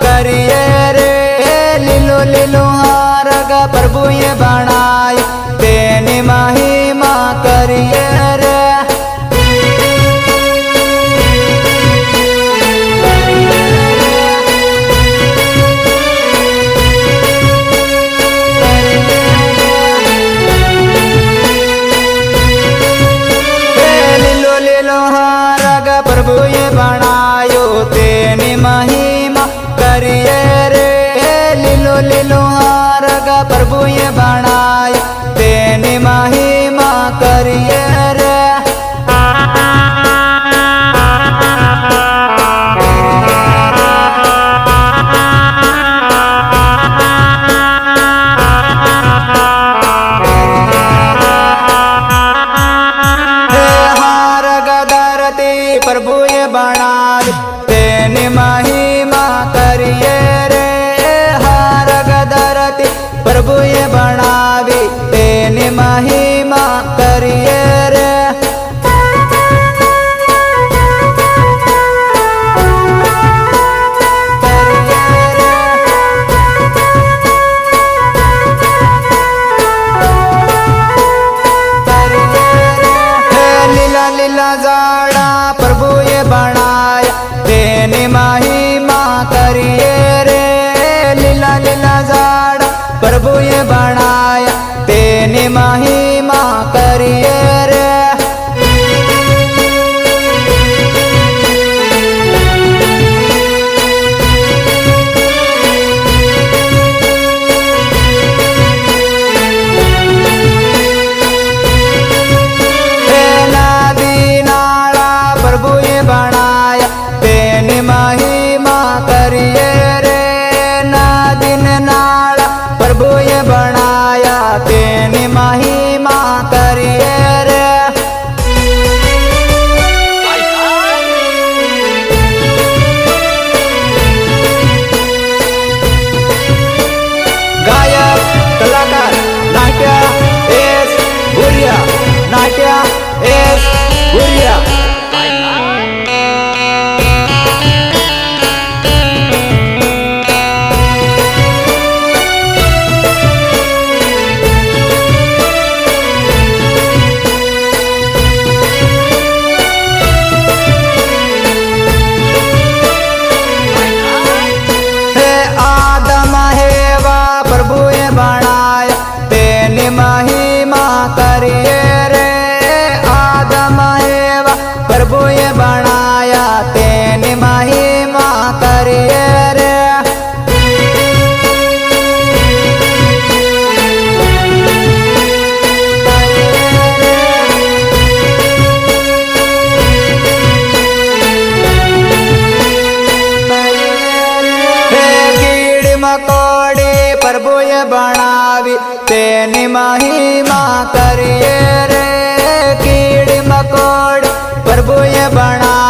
કરીએ રે લીલો લીલો હારગ પ્રભુએ ભણાય. તેની મહિમા કરીએ રે. પ્રભુએ क्या બનાવી તેની મહિમા કરીએ રે કીડી મકોડ પ્રભુએ ભણાવી